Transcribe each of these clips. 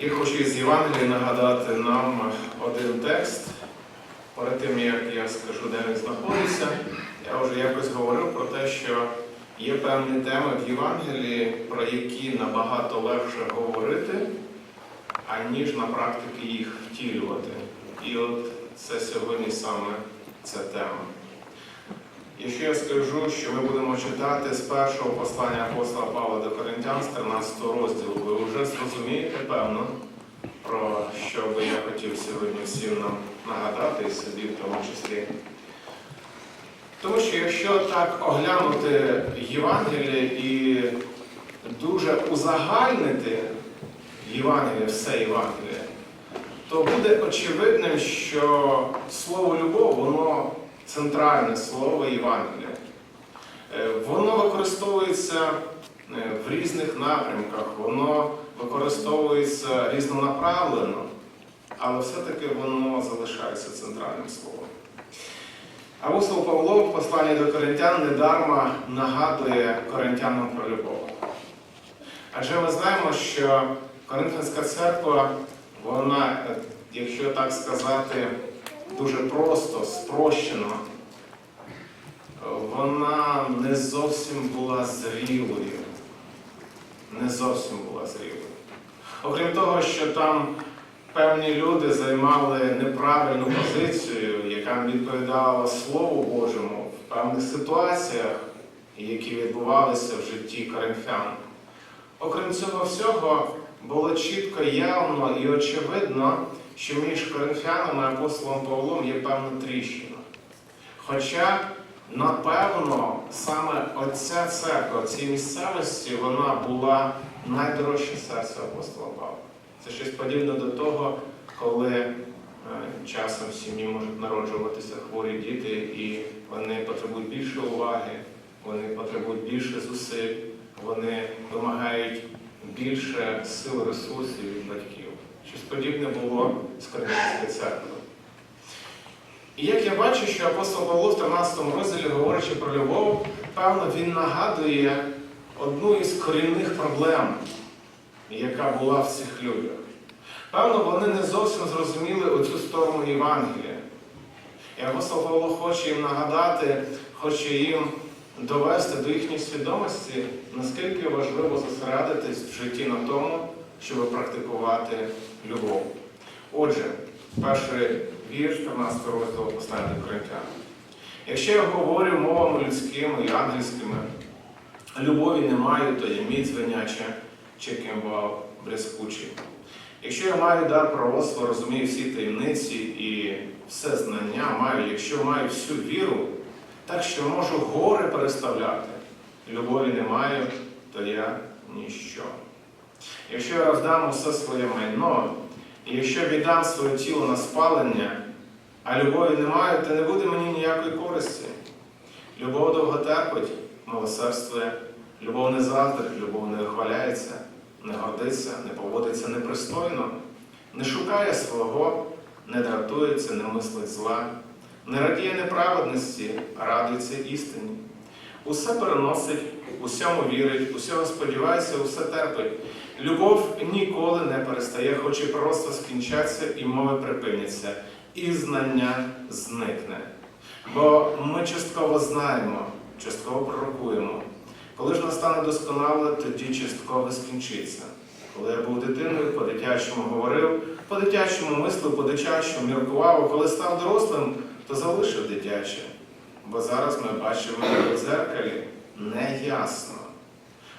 Я хочу із Євангелії нагадати нам один текст. Перед тим, як я скажу, де він знаходиться, я вже якось говорив про те, що є певні теми в Євангелії, про які набагато легше говорити, аніж на практиці їх втілювати. І от це сьогодні саме ця тема. Якщо я скажу, що ми будемо читати з першого послання апостола Павла до Коринтян з 13 розділу, ви вже зрозумієте, певно, про що би я хотів сьогодні всім нам нагадати і собі в тому числі. Тому що якщо так оглянути Євангеліє і дуже узагальнити Євангеліє, все Євангеліє, то буде очевидним, що слово любов, воно центральне слово Євангелія. Е, Воно використовується е, в різних напрямках, воно використовується різнонаправлено, але все-таки воно залишається центральним словом. Апостол Павло в посланні до коринтян недарма нагадує коринтянам про любов. Адже ми знаємо, що Коринфянська церква, вона, е, якщо так сказати, дуже просто, спрощено, вона не зовсім була зрілою. Не зовсім була зрілою. Окрім того, що там певні люди займали неправильну позицію, яка відповідала Слову Божому в певних ситуаціях, які відбувалися в житті коринфян. Окрім цього всього, було чітко явно і очевидно, що між коринфянами і апостолом Павлом є певна тріщина. Хоча, напевно, саме оця церква, в місцевості, вона була найдорожче серце апостола Павла. Це щось подібне до того, коли е, часом в сім'ї можуть народжуватися хворі діти, і вони потребують більше уваги, вони потребують більше зусиль, вони вимагають більше сил, ресурсів від батьків. Щось подібне було з Коринфянською церквою. І як я бачу, що апостол Павло в 13 розділі, говорячи про любов, певно, він нагадує одну із корінних проблем, яка була в цих людях. Певно, вони не зовсім зрозуміли оцю сторону Євангелія. І апостол Павло хоче їм нагадати, хоче їм довести до їхньої свідомості, наскільки важливо зосередитись в житті на тому, щоб практикувати любов. Отже, перший вірш 13 розділу послання до Коринтян. Якщо я говорю мовами людськими і ангельськими, любові не маю, то є міць звеняча чи кимвал блискучий. Якщо я маю дар пророцтва, розумію всі таємниці і все знання маю, якщо маю всю віру, так що можу гори переставляти, любові не маю, то я ніщо. Якщо я роздам усе своє майно, і якщо віддам своє тіло на спалення, а любові не маю, то не буде мені ніякої користі. Любов довго терпить, милосердствує, любов не заздрить, любов не вихваляється, не гордиться, не поводиться непристойно, не шукає свого, не дратується, не мислить зла, не радіє неправедності, радується істині. Усе переносить, усьому вірить, усього сподівається, усе терпить. Любов ніколи не перестає, хоч і просто скінчаться, і мови припиняться, і знання зникне. Бо ми частково знаємо, частково пророкуємо. Коли ж настане досконале, тоді частково скінчиться. Коли я був дитиною, по-дитячому говорив, по-дитячому мислив, по-дитячому міркував, коли став дорослим, то залишив дитяче. Бо зараз ми бачимо в дзеркалі неясно.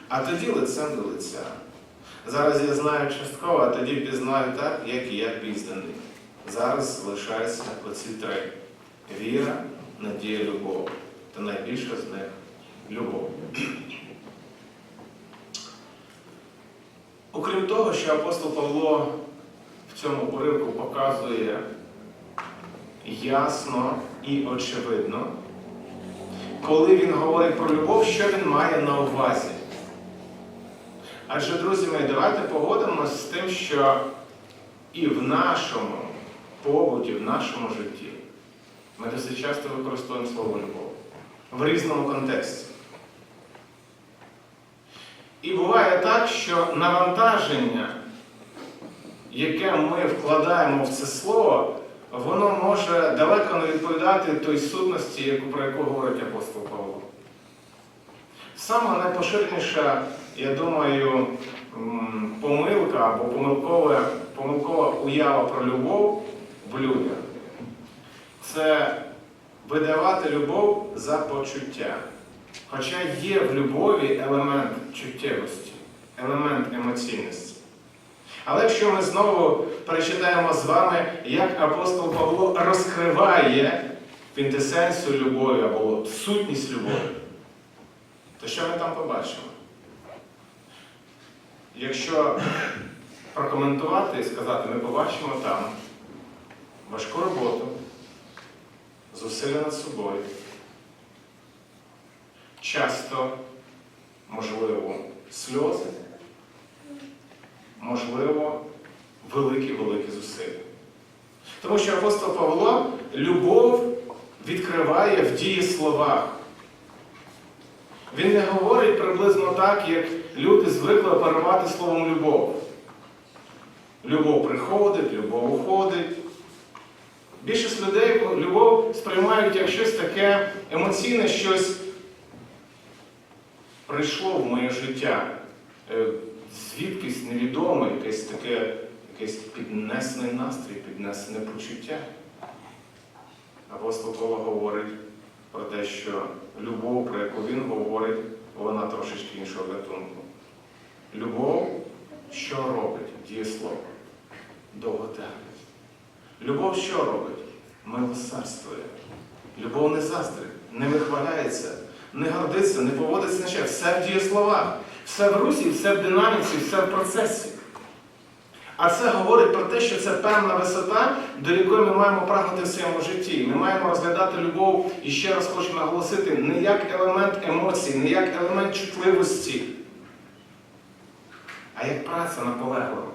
А тоді лицем до лиця. Зараз я знаю частково, а тоді пізнаю так, як і я пізнаний. Зараз залишаються оці три: віра, надія, любов. Та найбільше з них любов. Окрім того, що апостол Павло в цьому уривку показує ясно і очевидно, коли він говорить про любов, що він має на увазі. Adже, друзі мої, давайте погодимося з тим, що і в нашому побуті, в нашому житті ми досить часто використовуємо слово любов в різному контексті. І буває так, що навантаження яке ми вкладаємо в це слово, воно може далеко не відповідати той сутності, про яку говорить апостол Павло. Саме найпоширеніша, я думаю, помилка або помилкова, помилкова уява про любов в людях це видавати любов за почуття. Хоча є в любові елемент чуттєвості, елемент емоційності. Але якщо ми знову перечитаємо з вами, як апостол Павло розкриває квінтесенцію любові або сутність любові, то що ми там побачимо? Якщо прокоментувати і сказати, ми побачимо там важку роботу, зусилля над собою, часто, можливо, сльози, можливо, великі-великі зусилля. Тому що апостол Павло любов відкриває в дієсловах. Він не говорить приблизно так, як люди звикли оперувати словом любов. Любов приходить, любов уходить. Більшість людей любов сприймають як щось таке емоційне, щось прийшло в моє життя. Е, Звідкись невідоме, якесь таке, якийсь піднесений настрій, піднесене почуття. Апостол Павло говорить про те, що любов, про яку він говорить, вона трошечки іншого гатунку. Любов, що робить? Дієслово. Довготерпить. Любов що робить? Милосердствує. Любов не заздрить, не вихваляється, не гордиться, не поводиться на ще. Все в дієсловах, все в русі, все в динаміці, все в процесі. А це говорить про те, що це певна висота, до якої ми маємо прагнути в своєму житті. Ми маємо розглядати любов, і ще раз хочу наголосити, не як елемент емоцій, не як елемент чутливості, а як праця наполеглива.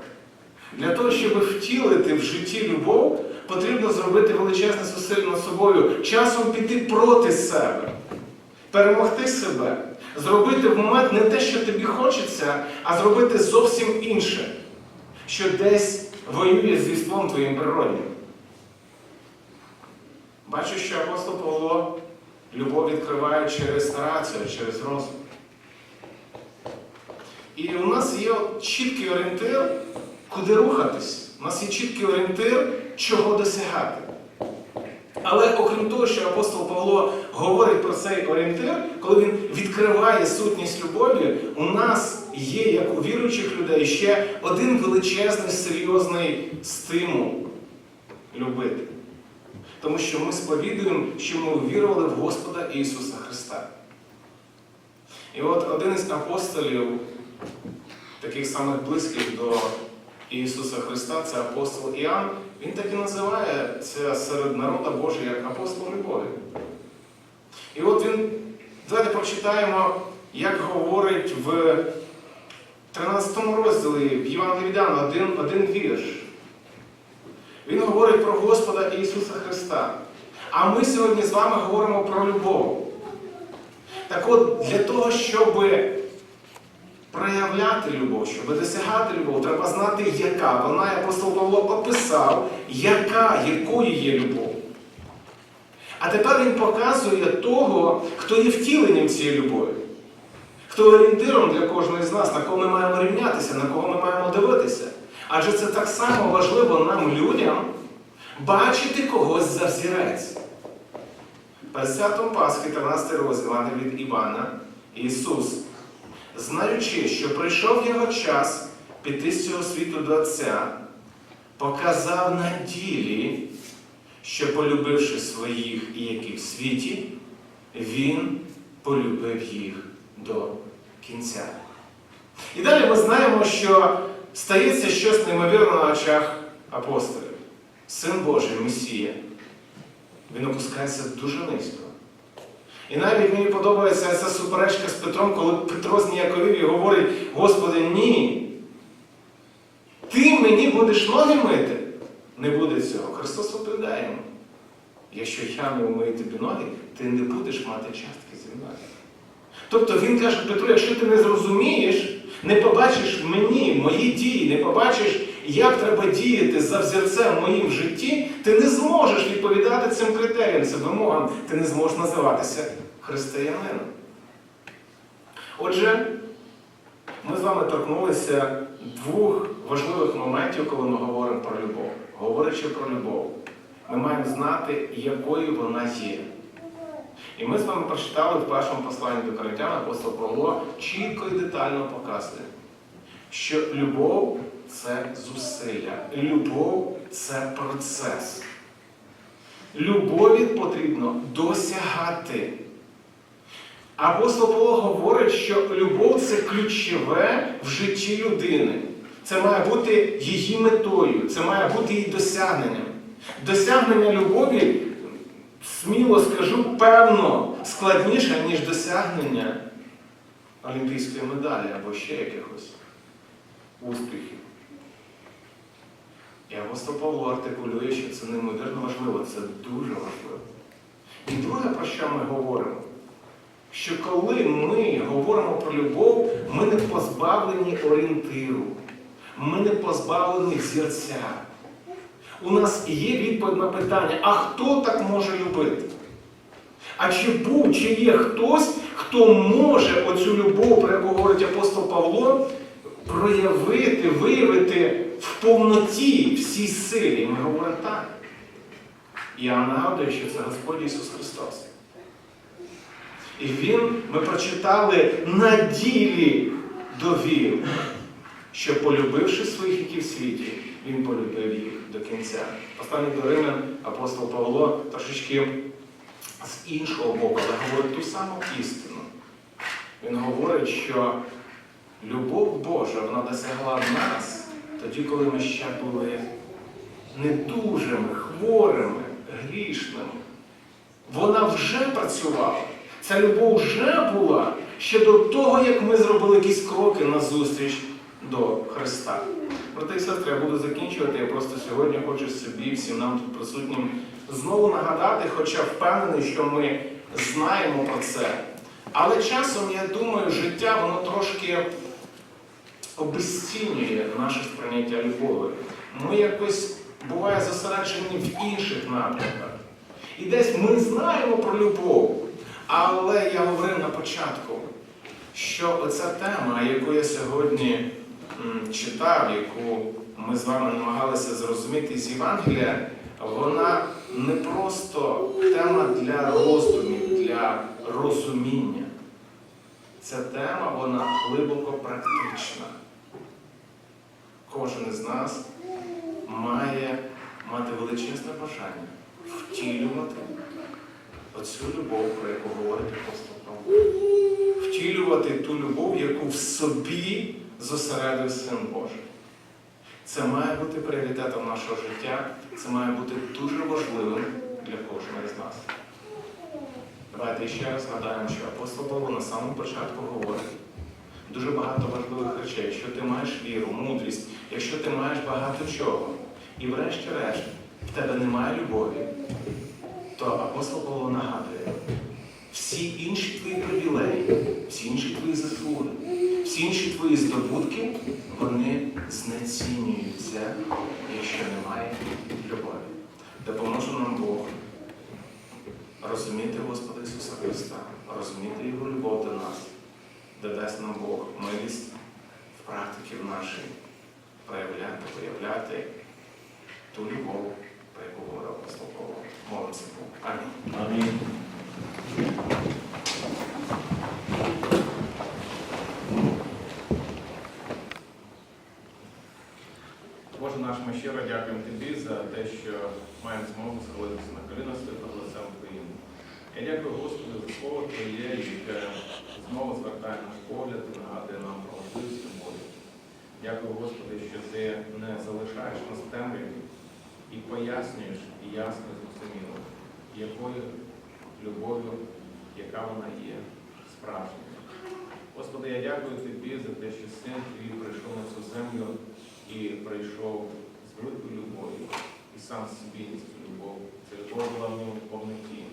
Для того, щоб втілити в житті любов, потрібно зробити величезне зусилля над собою, часом піти проти себе, перемогти себе, зробити в момент не те, що тобі хочеться, а зробити зовсім інше, що десь воює з віством твоїм природнім. Бачу, що апостол Павло любов відкриває через нарацію, через розум. І у нас є чіткий орієнтир, куди рухатись. У нас є чіткий орієнтир, чого досягати. Але окрім того, що апостол Павло говорить про цей орієнтир, коли він відкриває сутність любові, у нас є, як у віруючих людей, ще один величезний серйозний стимул любити. Тому що ми сповідуємо, що ми увірували в Господа Ісуса Христа. І от один із апостолів, таких самих близьких до Ісуса Христа, це апостол Іоанн, він так і називає це серед народа Божого як апостол любові. І от він, давайте прочитаємо, як говорить в 13 розділі в Євангелії один, один вірш. Він говорить про Господа Ісуса Христа. А ми сьогодні з вами говоримо про любов. Так от, для того, щоб проявляти любов, щоб досягати любов, треба знати, яка. Вона, апостол Павло описав, яка, якою є любов. А тепер він показує того, хто є втіленням цієї любові. Хто орієнтиром для кожного з нас, на кого ми маємо рівнятися, на кого ми маємо дивитися. Адже це так само важливо нам, людям, бачити когось за взірець. Перед святом Пасхи, 13 розділ від Івана, Ісус, знаючи, що прийшов його час піти з цього світу до Отця, показав на ділі, що, полюбивши своїх які в світі, Він полюбив їх до кінця. І далі ми знаємо, що стається щось неймовірне на очах апостолів. Син Божий, Месія. Він опускається дуже низько. І навіть мені подобається ця суперечка з Петром, коли Петро зніяковів і говорить, Господи, ні. Ти мені будеш ноги мити. Не буде цього. Христос відповідає йому. Якщо я не вмию тобі ноги, ти не будеш мати частки зі мною. Тобто він каже Петру, якщо ти не зрозумієш, не побачиш мені мої дії, не побачиш, як треба діяти за взірцем моїм в житті, ти не зможеш відповідати цим критеріям, цим вимогам, ти не зможеш називатися християнином. Отже, ми з вами торкнулися двох важливих моментів, коли ми говоримо про любов. Говорячи про любов, ми маємо знати, якою вона є. І ми з вами прочитали в першому посланні до Коринтян апостол Павло чітко і детально показує, що любов це зусилля, любов це процес. Любові потрібно досягати. Апостол Павло говорить, що любов це ключове в житті людини. Це має бути її метою, це має бути її досягненням. Досягнення любові, сміло скажу, певно, складніше, ніж досягнення олімпійської медалі або ще якихось успіхів. І апостол Павло артикулює, що це неймовірно важливо, це дуже важливо. І друге, про що ми говоримо, що коли ми говоримо про любов, ми не позбавлені орієнтиру, ми не позбавлені взірця. У нас є відповідь на питання, а хто так може любити? А чи був, чи є хтось, хто може оцю любов, про яку говорить апостол Павло, проявити, виявити в повноті всій силі? Ми говоримо так. Я нагадую, що це Господь Ісус Христос. І Він, ми прочитали, на ділі довів, що полюбивши своїх, які в світі, Він полюбив їх до кінця. Останній до Римлян апостол Павло трошечки з іншого боку, але говорить ту саму істину. Він говорить, що любов Божа вона досягла нас тоді, коли ми ще були недужими, хворими, грішними. Вона вже працювала. Ця любов вже була ще до того, як ми зробили якісь кроки на зустріч до Христа. І сестри, я буду закінчувати. Я просто сьогодні хочу собі, всім нам тут присутнім, знову нагадати, хоча впевнений, що ми знаємо про це. Але часом, я думаю, життя воно трошки обезцінює наше сприйняття любові. Ми якось буває зосереджені в інших напрямках. І десь ми знаємо про любов. Але я говорив на початку, що оця тема, яку я сьогодні читав, яку ми з вами намагалися зрозуміти з Євангелія, вона не просто тема для роздумів, для розуміння. Ця тема, вона глибоко практична. Кожен із нас має мати величезне бажання втілювати оцю любов, про яку говорить апостол Павло. Втілювати ту любов, яку в собі зосередив Син Божий. Це має бути пріоритетом нашого життя, це має бути дуже важливим для кожного з нас. Давайте ще раз згадаємо, що апостол Павло на самому початку говорить дуже багато важливих речей. Якщо ти маєш віру, мудрість, якщо ти маєш багато чого, і врешті-решт в тебе немає любові, то апостол Павло нагадує, всі інші твої привілеї, всі інші твої заслуги, всі інші твої здобутки, вони знецінюються, якщо немає любові. Допоможе нам Бог розуміти Господа Ісуса Христа, розуміти Його любов до нас, де дасть нам Бог милість в практиці в нашій проявляти, проявляти ту любов, про яку говорив апостол Павло. Молимося Богу. Амінь. Амінь. Боже наш, ми щиро дякуємо Тобі за те, що маємо змогу сходитися на коліна святого лицем України. Я дякую Господу за слово Твоє, яке знову звертає наш погляд і нагадує нам про можливість любові. Дякую, Господи, що Ти не залишаєш нас темряві і пояснюєш і ясно зрозуміло, якою любов'ю, яка вона є справжньою. Господи, я дякую Тобі за те, що син Твій прийшов на цю землю і прийшов з великою любов'ю і сам собі цю любов. Ця любов була в ньому повноті.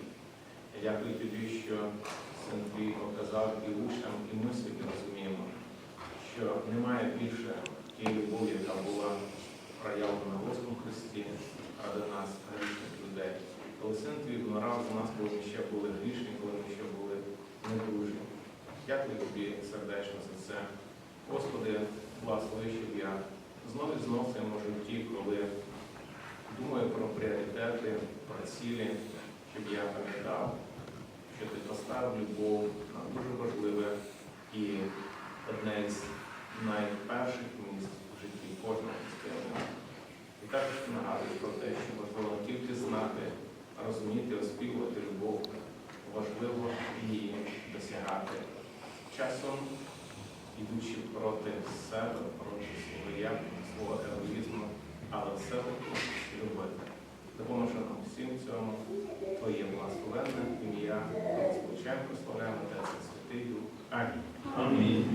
Я дякую тобі, що син твій показав і учням, і ми собі розуміємо, що немає більше тієї любові, яка була проявлена в Господу Христі ради нас, син твій вмирав за нас, коли ми ще були грішні, коли ми ще були недружні. Дякую тобі сердечно за це. Господи, благослови, щоб я знову і знов в своєму житті, коли думаю про пріоритети, про цілі, щоб я пам'ятав, що ти поставив любов на дуже важливе і одне з найперших місць в житті кожного християнина. часом, ідучи проти себе, проти свого я, свого егоїзму, але все-таки любити. Допоможе нам всім цьому Твоє благословенне ім'я, Господь, прославляємо Тебе, Святий Дух. Амінь. Амінь.